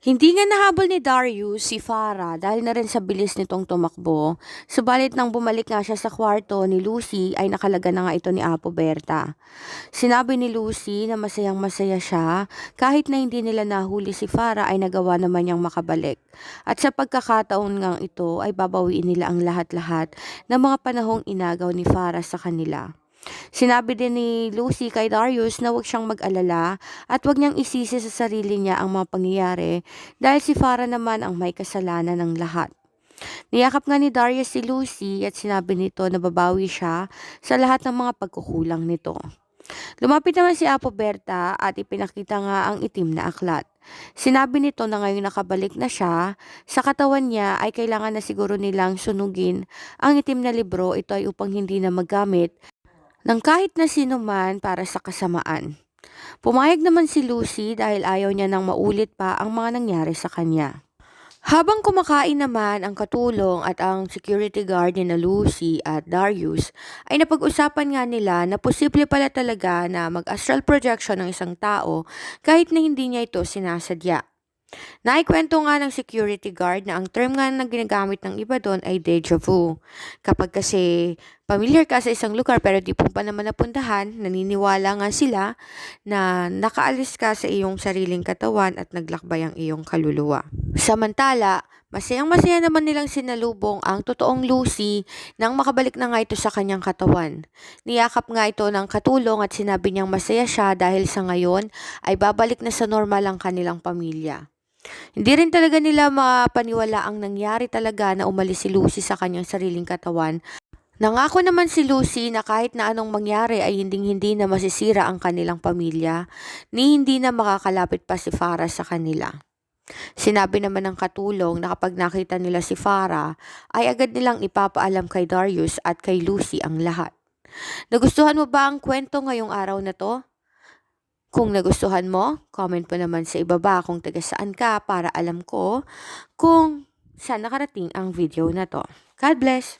Hindi nga nahabol ni Darius si Farah dahil na rin sa bilis nitong tumakbo. Subalit nang bumalik nga siya sa kwarto ni Lucy ay nakalaga na nga ito ni Apo Berta. Sinabi ni Lucy na masayang masaya siya kahit na hindi nila nahuli si Farah ay nagawa naman niyang makabalik. At sa pagkakataon ngang ito ay babawiin nila ang lahat-lahat ng mga panahong inagaw ni Farah sa kanila. Sinabi din ni Lucy kay Darius na huwag siyang mag-alala at huwag niyang isisi sa sarili niya ang mga pangyayari dahil si Farah naman ang may kasalanan ng lahat. Niyakap nga ni Darius si Lucy at sinabi nito na babawi siya sa lahat ng mga pagkukulang nito. Lumapit naman si Apo Berta at ipinakita nga ang itim na aklat. Sinabi nito na ngayong nakabalik na siya, sa katawan niya ay kailangan na siguro nilang sunugin ang itim na libro ito ay upang hindi na magamit ng kahit na sino man para sa kasamaan. Pumayag naman si Lucy dahil ayaw niya nang maulit pa ang mga nangyari sa kanya. Habang kumakain naman ang katulong at ang security guard ni na Lucy at Darius, ay napag-usapan nga nila na posible pala talaga na mag-astral projection ng isang tao kahit na hindi niya ito sinasadya. Naikwento nga ng security guard na ang term nga na ginagamit ng iba doon ay deja vu. Kapag kasi familiar ka sa isang lugar pero di mo pa naman napuntahan, naniniwala nga sila na nakaalis ka sa iyong sariling katawan at naglakbay ang iyong kaluluwa. Samantala, masayang masaya naman nilang sinalubong ang totoong Lucy nang makabalik na nga ito sa kanyang katawan. Niyakap nga ito ng katulong at sinabi niyang masaya siya dahil sa ngayon ay babalik na sa normal ang kanilang pamilya. Hindi rin talaga nila mapaniwala ang nangyari talaga na umalis si Lucy sa kanyang sariling katawan. Nangako naman si Lucy na kahit na anong mangyari ay hinding-hindi na masisira ang kanilang pamilya, ni hindi na makakalapit pa si Farah sa kanila. Sinabi naman ng katulong na kapag nakita nila si Farah, ay agad nilang ipapaalam kay Darius at kay Lucy ang lahat. Nagustuhan mo ba ang kwento ngayong araw na to? Kung nagustuhan mo, comment po naman sa ibaba kung taga saan ka para alam ko kung saan nakarating ang video na to. God bless!